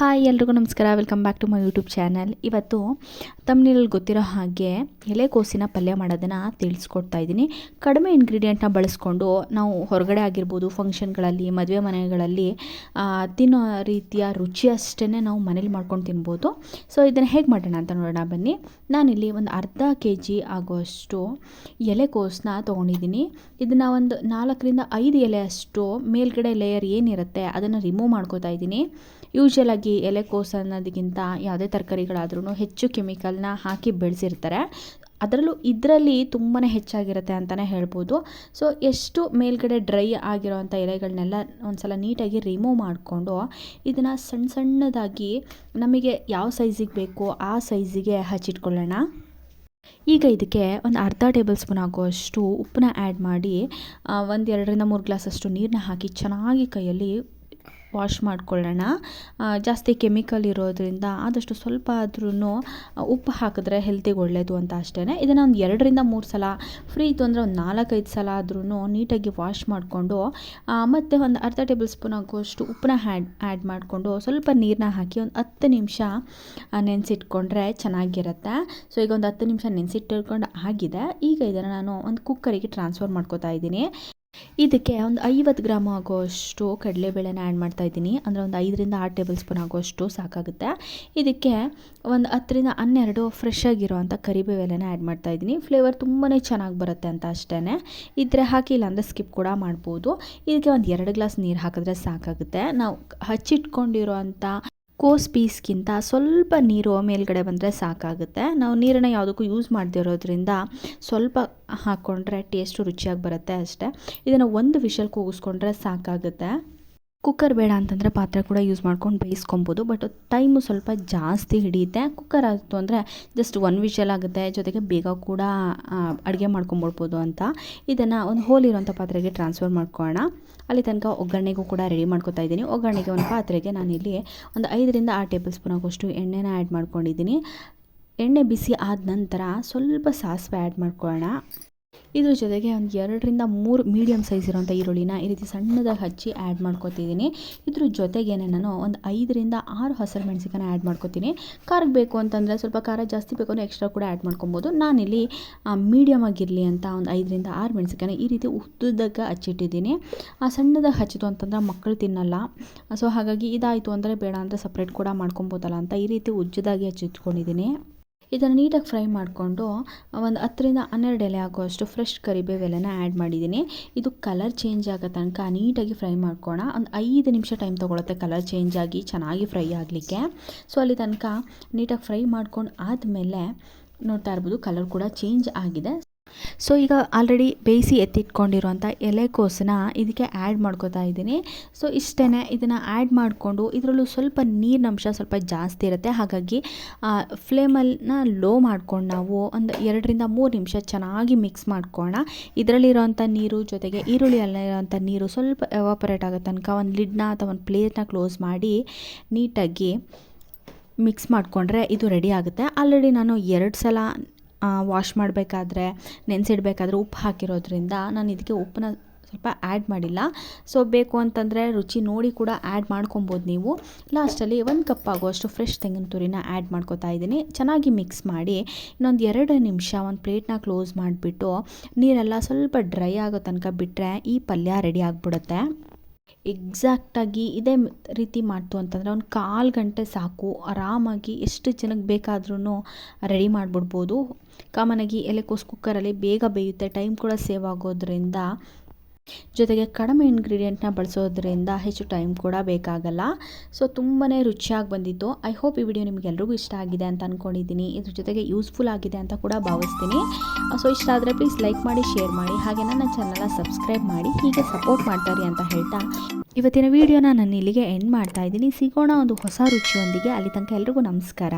Hi ಎಲ್ರಿಗೂ ನಮಸ್ಕಾರ. Welcome back to my YouTube channel ಇವತ್ತು ತಮ್ಮನಲ್ಲಿ ಗೊತ್ತಿರೋ ಹಾಗೆ ಎಲೆಕೋಸಿನ ಪಲ್ಯ ಮಾಡೋದನ್ನು ತಿಳಿಸ್ಕೊಡ್ತಾ ಇದ್ದೀನಿ. ಕಡಿಮೆ ಇಂಗ್ರೀಡಿಯೆಂಟ್ನ ಬಳಸ್ಕೊಂಡು ನಾವು ಹೊರಗಡೆ ಆಗಿರ್ಬೋದು ಫಂಕ್ಷನ್ಗಳಲ್ಲಿ ಮದುವೆ ಮನೆಗಳಲ್ಲಿ ತಿನ್ನೋ ರೀತಿಯ ರುಚಿ ಅಷ್ಟೇ ನಾವು ಮನೇಲಿ ಮಾಡ್ಕೊಂಡು ತಿನ್ಬೋದು. ಸೊ ಇದನ್ನು ಹೇಗೆ ಮಾಡೋಣ ಅಂತ ನೋಡೋಣ ಬನ್ನಿ. ನಾನಿಲ್ಲಿ ಒಂದು ಅರ್ಧ ಕೆ ಜಿ ಆಗುವಷ್ಟು ಎಲೆಕೋಸನ್ನ ತೊಗೊಂಡಿದ್ದೀನಿ. ಇದನ್ನು ಒಂದು ನಾಲ್ಕರಿಂದ ಐದು ಎಲೆಯಷ್ಟು ಮೇಲ್ಗಡೆ ಲೇಯರ್ ಏನಿರುತ್ತೆ ಅದನ್ನು ರಿಮೂವ್ ಮಾಡ್ಕೋತಾ ಇದ್ದೀನಿ. ಯೂಶ್ವಲ್ ಆಗಿ ಎಲೆಕೋಸು ಅನ್ನೋದಕ್ಕಿಂತ ಯಾವುದೇ ತರಕಾರಿಗಳಾದ್ರೂ ಹೆಚ್ಚು ಕೆಮಿಕಲ್ನ ಹಾಕಿ ಬೆಳೆಸಿರ್ತಾರೆ. ಅದರಲ್ಲೂ ಇದರಲ್ಲಿ ತುಂಬಾ ಹೆಚ್ಚಾಗಿರುತ್ತೆ ಅಂತಲೇ ಹೇಳ್ಬೋದು. ಸೊ ಎಷ್ಟು ಮೇಲ್ಗಡೆ ಡ್ರೈ ಆಗಿರೋವಂಥ ಎಲೆಗಳನ್ನೆಲ್ಲ ಒಂದ್ಸಲ ನೀಟಾಗಿ ರಿಮೂವ್ ಮಾಡಿಕೊಂಡು ಇದನ್ನು ಸಣ್ಣ ಸಣ್ಣದಾಗಿ ನಮಗೆ ಯಾವ ಸೈಜಿಗೆ ಬೇಕೋ ಆ ಸೈಜಿಗೆ ಹಚ್ಚಿಟ್ಕೊಳ್ಳೋಣ. ಈಗ ಇದಕ್ಕೆ ಒಂದು ಅರ್ಧ ಟೇಬಲ್ ಸ್ಪೂನ್ ಆಗುವಷ್ಟು ಉಪ್ಪನ್ನ ಆ್ಯಡ್ ಮಾಡಿ ಒಂದು ಎರಡರಿಂದ ಮೂರು ಗ್ಲಾಸಷ್ಟು ನೀರನ್ನ ಹಾಕಿ ಚೆನ್ನಾಗಿ ಕೈಯಲ್ಲಿ ವಾಶ್ ಮಾಡ್ಕೊಳ್ಳೋಣ. ಜಾಸ್ತಿ ಕೆಮಿಕಲ್ ಇರೋದ್ರಿಂದ ಆದಷ್ಟು ಸ್ವಲ್ಪ ಆದ್ರೂ ಉಪ್ಪು ಹಾಕಿದ್ರೆ ಹೆಲ್ತಿಗೆ ಒಳ್ಳೆಯದು ಅಂತ ಅಷ್ಟೇ ಇದನ್ನು ಒಂದು ಎರಡರಿಂದ ಮೂರು ಸಲ ಫ್ರೀ ಇತ್ತು ಅಂದರೆ ಒಂದು ನಾಲ್ಕೈದು ಸಲ ಆದ್ರೂ ನೀಟಾಗಿ ವಾಶ್ ಮಾಡಿಕೊಂಡು ಮತ್ತು ಒಂದು ಅರ್ಧ ಟೇಬಲ್ ಸ್ಪೂನ್ ಆಗುವಷ್ಟು ಉಪ್ಪನ್ನ ಹ್ಯಾಡ್ ಆ್ಯಡ್ ಮಾಡಿಕೊಂಡು ಸ್ವಲ್ಪ ನೀರನ್ನ ಹಾಕಿ ಒಂದು ಹತ್ತು ನಿಮಿಷ ನೆನೆಸಿಟ್ಕೊಂಡ್ರೆ ಚೆನ್ನಾಗಿರುತ್ತೆ. ಸೊ ಈಗ ಒಂದು ಹತ್ತು ನಿಮಿಷ ನೆನೆಸಿಟ್ಟಿಟ್ಕೊಂಡು ಆಗಿದೆ. ಈಗ ಇದನ್ನು ನಾನು ಒಂದು ಕುಕ್ಕರಿಗೆ ಟ್ರಾನ್ಸ್ಫರ್ ಮಾಡ್ಕೋತಾ ಇದ್ದೀನಿ. ಇದಕ್ಕೆ ಒಂದು ಐವತ್ತು ಗ್ರಾಮ್ ಆಗೋಷ್ಟು ಕಡಲೆಬೇಳೆನ ಆ್ಯಡ್ ಮಾಡ್ತಾ ಇದ್ದೀನಿ. ಅಂದರೆ ಒಂದು ಐದರಿಂದ ಆರು ಟೇಬಲ್ ಸ್ಪೂನ್ ಆಗೋಷ್ಟು ಸಾಕಾಗುತ್ತೆ. ಇದಕ್ಕೆ ಒಂದು ಹತ್ತರಿಂದ ಹನ್ನೆರಡು ಫ್ರೆಶ್ ಆಗಿರೋವಂಥ ಕರಿಬೇವು ಎಲೆನ ಆ್ಯಡ್ ಮಾಡ್ತಾ ಇದ್ದೀನಿ. ಫ್ಲೇವರ್ ತುಂಬಾ ಚೆನ್ನಾಗಿ ಬರುತ್ತೆ ಅಂತ ಅಷ್ಟೇ ಇದ್ರೆ ಹಾಕಿಲ್ಲ ಅಂದರೆ ಸ್ಕಿಪ್ ಕೂಡ ಮಾಡ್ಬೋದು. ಇದಕ್ಕೆ ಒಂದು ಎರಡು ಗ್ಲಾಸ್ ನೀರು ಹಾಕಿದ್ರೆ ಸಾಕಾಗುತ್ತೆ. ನಾವು ಹಚ್ಚಿಟ್ಕೊಂಡಿರೋವಂಥ ಕೋಸ್ ಪೀಸ್ಗಿಂತ ಸ್ವಲ್ಪ ನೀರು ಮೇಲ್ಗಡೆ ಬಂದರೆ ಸಾಕಾಗುತ್ತೆ. ನಾವು ನೀರನ್ನು ಯಾವುದಕ್ಕೂ ಯೂಸ್ ಇರೋದ್ರಿಂದ ಸ್ವಲ್ಪ ಹಾಕ್ಕೊಂಡ್ರೆ ಟೇಸ್ಟು ರುಚಿಯಾಗಿ ಬರುತ್ತೆ ಅಷ್ಟೇ. ಇದನ್ನು ಒಂದು ವಿಷಲ್ ಕೂಗಿಸ್ಕೊಂಡ್ರೆ ಸಾಕಾಗುತ್ತೆ. ಕುಕ್ಕರ್ ಬೇಡ ಅಂತಂದರೆ ಪಾತ್ರೆ ಕೂಡ ಯೂಸ್ ಮಾಡ್ಕೊಂಡು ಬೇಯಿಸ್ಕೊಬೋದು ಬಟ್ ಟೈಮು ಸ್ವಲ್ಪ ಜಾಸ್ತಿ ಹಿಡಿಯುತ್ತೆ. ಕುಕ್ಕರ್ ಆಯಿತು ಅಂದರೆ ಜಸ್ಟ್ ಒನ್ ವಿಷಲ್ ಆಗುತ್ತೆ. ಜೊತೆಗೆ ಬೇಗ ಕೂಡ ಅಡುಗೆ ಮಾಡ್ಕೊಂಬಿಡ್ಬೋದು ಅಂತ. ಇದನ್ನು ಒಂದು ಹೋಲ್ ಇರೋಂಥ ಪಾತ್ರೆಗೆ ಟ್ರಾನ್ಸ್ಫರ್ ಮಾಡ್ಕೊಳ್ಳೋಣ. ಅಲ್ಲಿ ತನಕ ಒಗ್ಗರಣೆಗೂ ಕೂಡ ರೆಡಿ ಮಾಡ್ಕೊತಾ ಇದ್ದೀನಿ. ಒಗ್ಗರಣೆಗೆ ಒಂದು ಪಾತ್ರೆಗೆ ನಾನಿಲ್ಲಿ ಒಂದು ಐದರಿಂದ ಆರು ಟೇಬಲ್ ಸ್ಪೂನ್ ಆಗೋಷ್ಟು ಎಣ್ಣೆನ ಆ್ಯಡ್ ಮಾಡ್ಕೊಂಡಿದ್ದೀನಿ. ಎಣ್ಣೆ ಬಿಸಿ ಆದ ನಂತರ ಸ್ವಲ್ಪ ಸಾಸಿವೆ ಆ್ಯಡ್ ಮಾಡ್ಕೊಳ್ಳೋಣ. ಇದ್ರ ಜೊತೆಗೆ ಒಂದು ಎರಡರಿಂದ ಮೂರು ಮೀಡಿಯಮ್ ಸೈಜ್ ಇರೋಂಥ ಈರುಳ್ಳಿನ ಈ ರೀತಿ ಸಣ್ಣದಾಗಿ ಹಚ್ಚಿ ಆ್ಯಡ್ ಮಾಡ್ಕೊತಿದ್ದೀನಿ ಇದ್ರ ಜೊತೆಗೇನೆ ನಾನು ಒಂದು ಐದರಿಂದ ಆರು ಹಸಿರು ಮೆಣಸಿಕಾನ ಆ್ಯಡ್ ಮಾಡ್ಕೊತೀನಿ. ಖಾರಕ್ಕೆ ಬೇಕು ಅಂತಂದರೆ ಸ್ವಲ್ಪ ಖಾರ ಜಾಸ್ತಿ ಬೇಕು ಅಂದರೆ ಎಕ್ಸ್ಟ್ರಾ ಕೂಡ ಆ್ಯಡ್ ಮಾಡ್ಕೊಬೋದು. ನಾನಿಲ್ಲಿ ಮೀಡಿಯಮ್ ಆಗಿರಲಿ ಅಂತ ಒಂದು ಐದರಿಂದ ಆರು ಮೆಣಸಿಕಾನ ಈ ರೀತಿ ಉದ್ದುದ್ದಕ್ಕೆ ಹಚ್ಚಿಟ್ಟಿದ್ದೀನಿ ಆ, ಸಣ್ಣದಾಗಿ ಹಚ್ಚಿತು ಅಂತಂದ್ರೆ ಮಕ್ಕಳು ತಿನ್ನಲ್ಲ. ಸೊ ಹಾಗಾಗಿ ಇದಾಯಿತು ಅಂದರೆ ಬೇಡ ಅಂದರೆ ಸಪ್ರೇಟ್ ಕೂಡ ಮಾಡ್ಕೊಬೋದಲ್ಲ ಅಂತ ಈ ರೀತಿ ಉಜ್ಜದಾಗಿ ಹಚ್ಚಿಟ್ಕೊಂಡಿದ್ದೀನಿ ಇದನ್ನು ನೀಟಾಗಿ ಫ್ರೈ ಮಾಡಿಕೊಂಡು ಒಂದು ಹತ್ತರಿಂದ ಹನ್ನೆರಡು ಎಲೆ ಆಗುವಷ್ಟು ಫ್ರೆಶ್ ಕರಿಬೇವು ಎಲೆನ ಆ್ಯಡ್ ಮಾಡಿದ್ದೀನಿ ಇದು ಕಲರ್ ಚೇಂಜ್ ಆಗೋ ತನಕ ನೀಟಾಗಿ ಫ್ರೈ ಮಾಡ್ಕೋಣ ಒಂದು ಐದು ನಿಮಿಷ ಟೈಮ್ ತೊಗೊಳುತ್ತೆ ಕಲರ್ ಚೇಂಜ್ ಆಗಿ ಚೆನ್ನಾಗಿ ಫ್ರೈ ಆಗಲಿಕ್ಕೆ. ಸೊ ಅಲ್ಲಿ ತನಕ ನೀಟಾಗಿ ಫ್ರೈ ಮಾಡ್ಕೊಂಡು ಆದಮೇಲೆ ನೋಡ್ತಾ ಇರ್ಬೋದು ಕಲರ್ ಕೂಡ ಚೇಂಜ್ ಆಗಿದೆ. ಸೊ ಈಗ ಆಲ್ರೆಡಿ ಬೇಯಿಸಿ ಎತ್ತಿಟ್ಕೊಂಡಿರುವಂಥ ಎಲೆಕೋಸನ್ನ ಇದಕ್ಕೆ ಆ್ಯಡ್ ಮಾಡ್ಕೋತಾ ಇದ್ದೀನಿ. ಸೊ ಇಷ್ಟೇ ಇದನ್ನು ಆ್ಯಡ್ ಮಾಡಿಕೊಂಡು ಇದರಲ್ಲೂ ಸ್ವಲ್ಪ ನೀರಿನಂಶ ಸ್ವಲ್ಪ ಜಾಸ್ತಿ ಇರುತ್ತೆ. ಹಾಗಾಗಿ ಫ್ಲೇಮನ್ನ ಲೋ ಮಾಡ್ಕೊಂಡು ನಾವು ಒಂದು ಎರಡರಿಂದ ಮೂರು ನಿಮಿಷ ಚೆನ್ನಾಗಿ ಮಿಕ್ಸ್ ಮಾಡ್ಕೊಳ್ಳೋಣ ಇದರಲ್ಲಿರೋಂಥ ನೀರು ಜೊತೆಗೆ ಈರುಳ್ಳಿಯಲ್ಲಿರೋಂಥ ನೀರು ಸ್ವಲ್ಪ ಎವಾಪರೇಟ್ ಆಗೋ ತನಕ ಒಂದು ಲಿಡ್ನ ಅಥವಾ ಒಂದು ಪ್ಲೇಟ್ನ ಕ್ಲೋಸ್ ಮಾಡಿ ನೀಟಾಗಿ ಮಿಕ್ಸ್ ಮಾಡಿಕೊಂಡ್ರೆ ಇದು ರೆಡಿ ಆಗುತ್ತೆ. ಆಲ್ರೆಡಿ ನಾನು ಎರಡು ಸಲ ವಾಶ್ ಮಾಡಬೇಕಾದ್ರೆ, ನೆನೆಸಿಡ್ಬೇಕಾದ್ರೆ ಉಪ್ಪು ಹಾಕಿರೋದ್ರಿಂದ ನಾನು ಇದಕ್ಕೆ ಉಪ್ಪನ್ನ ಸ್ವಲ್ಪ ಆ್ಯಡ್ ಮಾಡಿಲ್ಲ. ಸೊ ಬೇಕು ಅಂತಂದರೆ ರುಚಿ ನೋಡಿ ಕೂಡ ಆ್ಯಡ್ ಮಾಡ್ಕೊಬೋದು ನೀವು. ಲಾಸ್ಟಲ್ಲಿ ಒಂದು ಕಪ್ ಆಗುವಷ್ಟು ಫ್ರೆಶ್ ತೆಂಗಿನ ತುರಿನ ಆ್ಯಡ್ ಮಾಡ್ಕೊತಾ ಇದ್ದೀನಿ. ಚೆನ್ನಾಗಿ ಮಿಕ್ಸ್ ಮಾಡಿ ಇನ್ನೊಂದು ಎರಡು ನಿಮಿಷ ಒಂದು ಪ್ಲೇಟ್ನ ಕ್ಲೋಸ್ ಮಾಡಿಬಿಟ್ಟು ನೀರೆಲ್ಲ ಸ್ವಲ್ಪ ಡ್ರೈ ಆಗೋ ತನಕ ಬಿಟ್ಟರೆ ಈ ಪಲ್ಯ ರೆಡಿ ಆಗಿಬಿಡುತ್ತೆ. ಎಕ್ಸಾಕ್ಟಾಗಿ ಇದೇ ರೀತಿ ಮಾಡ್ತು ಅಂತಂದರೆ ಒಂದು ಕಾಲು ಗಂಟೆ ಸಾಕು, ಆರಾಮಾಗಿ ಎಷ್ಟು ಜನಕ್ಕೆ ಬೇಕಾದ್ರೂ ರೆಡಿ ಮಾಡಿಬಿಡ್ಬೋದು. ಕಾಮನಾಗಿ ಎಲೆಕೋಸು ಕುಕ್ಕರಲ್ಲಿ ಬೇಗ ಬೇಯುತ್ತೆ, ಟೈಮ್ ಕೂಡ ಸೇವ್ ಆಗೋದ್ರಿಂದ ಜೊತೆಗೆ ಕಡಿಮೆ ಇಂಗ್ರೀಡಿಯೆಂಟ್ನ ಬಳಸೋದ್ರಿಂದ ಹೆಚ್ಚು ಟೈಮ್ ಕೂಡ ಬೇಕಾಗಲ್ಲ. ಸೊ ತುಂಬಾ ರುಚಿಯಾಗಿ ಬಂದಿತ್ತು. ಐ ಹೋಪ್ ಈ ವಿಡಿಯೋ ನಿಮಗೆಲ್ರಿಗೂ ಇಷ್ಟ ಆಗಿದೆ ಅಂತ ಅಂದ್ಕೊಂಡಿದ್ದೀನಿ ಇದ್ರ ಜೊತೆಗೆ ಯೂಸ್ಫುಲ್ ಆಗಿದೆ ಅಂತ ಕೂಡ ಭಾವಿಸ್ತೀನಿ. ಸೊ ಇಷ್ಟ ಆದರೆ ಪ್ಲೀಸ್ ಲೈಕ್ ಮಾಡಿ ಶೇರ್ ಮಾಡಿ. ಹಾಗೆ ನನ್ನ ಚಾನಲ್ನ ಸಬ್ಸ್ಕ್ರೈಬ್ ಮಾಡಿ. ಹೀಗೆ ಸಪೋರ್ಟ್ ಮಾಡ್ತಾರೆ ಅಂತ ಹೇಳ್ತಾ ಇವತ್ತಿನ ವಿಡಿಯೋನ ನಾನು ಇಲ್ಲಿಗೆ ಎಂಡ್ ಮಾಡ್ತಾ ಇದ್ದೀನಿ. ಸಿಗೋಣ ಒಂದು ಹೊಸ ರುಚಿಯೊಂದಿಗೆ. ಅಲ್ಲಿ ತನಕ ಎಲ್ರಿಗೂ ನಮಸ್ಕಾರ.